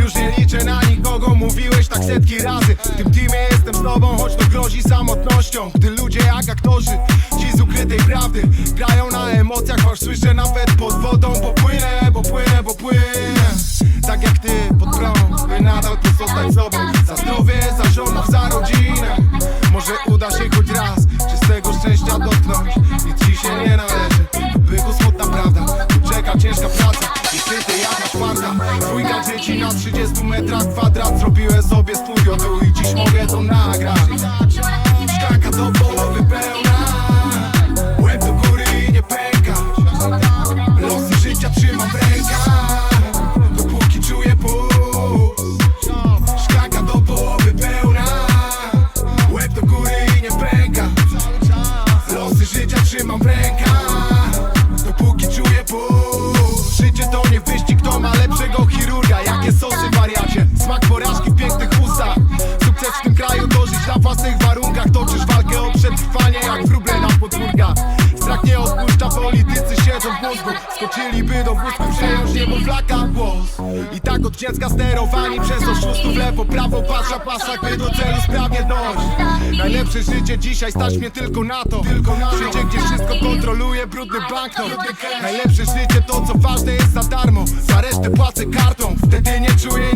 Już nie liczę na nikogo, mówiłeś tak setki razy. W tym teamie jestem z choć to grozi samotnością. Gdy ludzie jak aktorzy, ci z ukrytej prawdy Grają na emocjach, choć słyszę nawet pozostać sobą Za zdrowie, za żonę, za rodzinę. Może uda się choć raz, czystego szczęścia dotknąć. Nic ci się nie należy, to byku smutna prawda Tu czeka ciężka praca. I ty, ty jak masz farta Dwójka dzieci na 30 metrach kwadrat. Zrobiłem sobie studio tu i dziś mogę to nagrać. Szklanka do połowy pełna. Łeb do góry i nie pęka. Losy życia trzymam w rękach. Dopóki czuję puls trzymam w rękach. Dopóki czuję puls Życie to nie wyścig, kto ma lepszego chirurga. Jakie sosy wariacie, smak porażki w pięknych ustach. Sukces w tym kraju to żyć na własnych warunkach. Toczysz walkę o przetrwanie jak wróble na podwórkach Strach nie odpuszcza, politycy siedzą w mózgu. Skoczyliby do wózku, przejąć niebo flaka. Głos. I tak od dziecka sterowani przez oszustów. Lewo, prawo, pasza, pasza, by do celu sprawnie dojść Najlepsze życie dzisiaj stać mnie tylko na to. Tylko na Życie, gdzie wszystko kontroluje brudny banknot. Najlepsze życie to co ważne jest za darmo. Za resztę płacę kartą. Wtedy nie czuję